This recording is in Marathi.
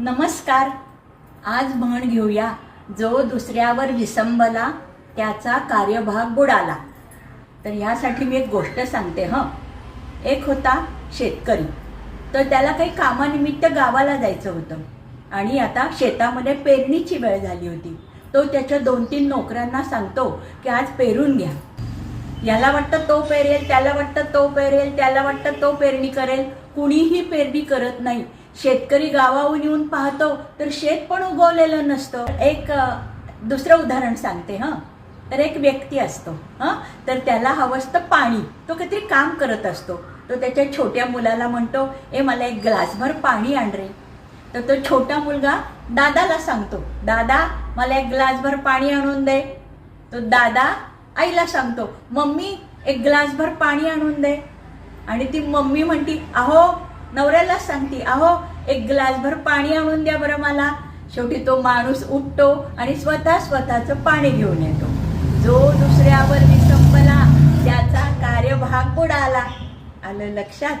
नमस्कार. आज म्हण घेऊया जो दुसऱ्यावर विसंबला त्याचा कार्यभाग बुडाला. तर ह्यासाठी मी एक गोष्ट सांगते हं. एक होता शेतकरी. तर त्याला काही कामानिमित्त गावाला जायचं होतं. आणि आता शेतामध्ये पेरणीची वेळ झाली होती. तो त्याच्या दोन तीन नोकऱ्यांना सांगतो की आज पेरून घ्या. याला वाटतं तो पेरेल त्याला वाटतं तो पेरेल त्याला वाटतं तो पेरणी करेल. कुणीही पेरणी करत नाही. शेतकरी गावाहून येऊन पाहतो तर शेत पण उगवलेलं नसतं. एक दुसरं उदाहरण सांगते हां. तर एक व्यक्ती असतो हां. तर त्याला हवं असतं पाणी. तो काहीतरी काम करत असतो. तो त्याच्या छोट्या मुलाला म्हणतो ए मला एक ग्लासभर पाणी आण रे. तर तो छोटा मुलगा दादाला सांगतो दादा मला एक ग्लासभर पाणी आणून दे. तो दादा आईला सांगतो मम्मी एक ग्लासभर पाणी आणून दे. आणि ती मम्मी म्हणती अहो नवऱ्याला सांगते अहो एक ग्लासभर पाणी आणून द्या बरं मला. शेवटी तो माणूस उठतो आणि स्वतः स्वतःचं पाणी घेऊन येतो. जो दुसऱ्यावर संपला त्याचा कार्यभाग बुडाला. आलं लक्षात?